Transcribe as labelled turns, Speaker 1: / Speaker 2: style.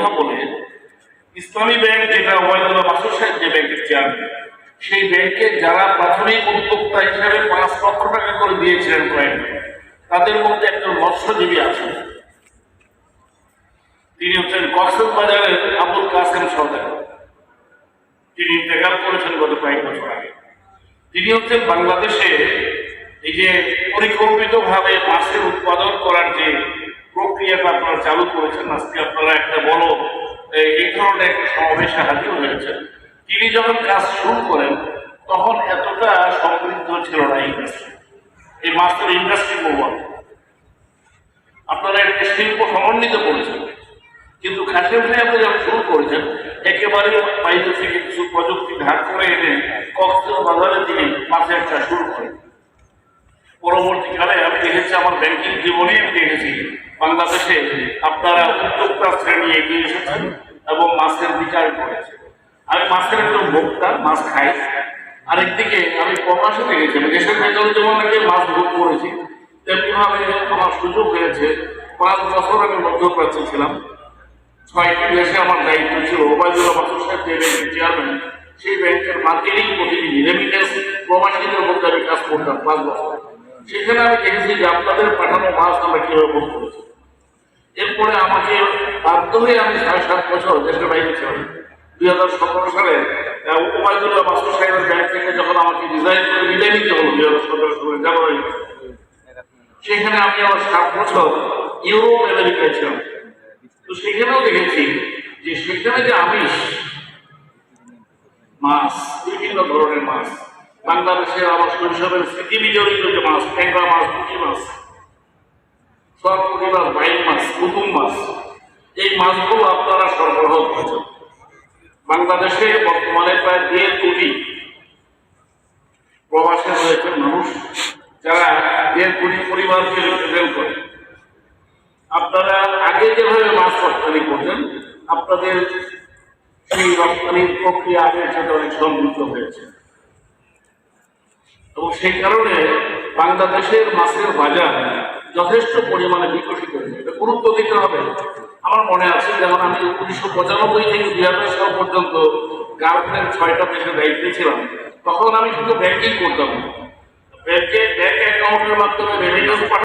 Speaker 1: কথা বলে ইসলামী ব্যাংক যেটা ওবায়দুল্লাহ মাসুদ সাহেব যে ব্যাংকের চেয়ারম্যান সেই ব্যাংকে যারা প্রাথমিক উদ্যোক্তা হিসেবে পাঁচ লক্ষ টাকা করে দিয়েছিলেন কয়েকজন তাদের মধ্যে একজন মৎস্যজীবী আছেন। তিনি হচ্ছেন কক্সবাজারের আবুল কাসেম সর্দার তিনি ইন্তেকাল করেছেন গত কয়েক বছর আগে। তিনি হচ্ছেন বাংলাদেশে এই যে পরিকল্পিতভাবে মাছের উৎপাদন করার যে প্রক্রিয়াটা আপনারা চালু করেছেন, আজকে আপনারা একটা বড় একটা সমাবেশে হাজির হয়েছেন তিনি যখন কাজ শুরু করেন, তখন এতটা সমৃদ্ধ ছিল না ইন্ডাস্ট্রি এই মাছের ইন্ডাস্ট্রি মোবাইল আপনারা একটা শিল্প সমন্বিত করেছেন। কিন্তু খাসিম সাহেব যখন শুরু করেছেন, একেবারে বাইরে থেকে কিছু প্রযুক্তি ধার করে এনে বাজারে তিনি মাছের একটা শুরু করেন। পরবর্তীকালে আমি দেখেছি আমার ব্যাংকিং জীবনে আমি দেখেছি, বাংলাদেশে আপনারা উদ্যোক্তা শ্রেণি এগিয়ে এসেছেন। এবং মাছের বিচার করেছে। আমি মাছের একজন ভোক্তা মাছ খাই। আরেকদিকে আমি প্রবাসে দেখেছি, আমি দেশের ভেতরে যেমন আগে মাছ ভোগ করেছি তেমনিভাবে আমার সুযোগ হয়েছে। পাঁচ বছর আমি মধ্যপ্রাচ্যে ছিলাম। ছয়টি দেশে আমার দায়িত্ব ছিল। ওবায়দুল্লাহ মাসুদ সাহেব যে ব্যাংকের চেয়ারম্যান সেই ব্যাংকের মার্কেটিং প্রতিনিধি রেমিটেন্স প্রবাসীদের মধ্যে আমি কাজ করতাম পাঁচ বছর। সেখানে আমি দেখেছি যে আপনাদের পাঠানো মাছ আমরা কীভাবে ভোগ করেছি। এরপরে আমাকে বাধ্য হয়ে আমি সাড়ে সাত বছর দেশের বাইরে ছিলাম। দুই হাজার সতেরো সালে আহ, ওবায়দুল্লাহ মাসুদ সাহেবের ব্যাংক থেকে যখন আমাকে রিজাইন করে বিদায় নিতে হলো দুই হাজার সতেরো সালে জানুয়ারি সেখানে আমি আমার সাত বছর ইউরোপ আমেরিকায় ছিলাম। তো সেখানেও দেখেছি যে সেখানে যে আমিষ মাছ বিভিন্ন ধরনের মাছ বাংলাদেশের আমার শৈশবের স্মৃতি বিজড়িত যে মাছ ট্যাংরা মাছ পুঁটি মাছ বাইল মাছ কুতুম মাছ এই মাছগুলো আপনারা সরবরাহ করেছেন বাংলাদেশে বর্তমানে প্রায় দেড় কোটি প্রবাসে রয়েছেন মানুষ, যারা দেড় কোটি পরিবারকে রিপ্রেজেন্ট করে। আপনারা আগে যেভাবে মাছ রপ্তানি করতেন, আপনাদের সেই রপ্তানির প্রক্রিয়া আগের সাথে অনেক সমৃদ্ধ হয়েছে। এবং সেই কারণে বাংলাদেশের মাছের বাজার যথেষ্ট পরিমাণে বিকশিত হয়েছে। গুরুত্ব দিতে হবে। আমার মনে আছে, যেমন আমি উনিশশো পঁচানব্বই থেকে দুই হাজার সাল পর্যন্ত গার্মেন্ট ছয়টা দেশে দায়িত্বে ছিলাম। তখন আমি শুধু ব্যাংকিং করতাম। ব্যাংকে ব্যাংক অ্যাকাউন্টের মাধ্যমে রেমিটেন্স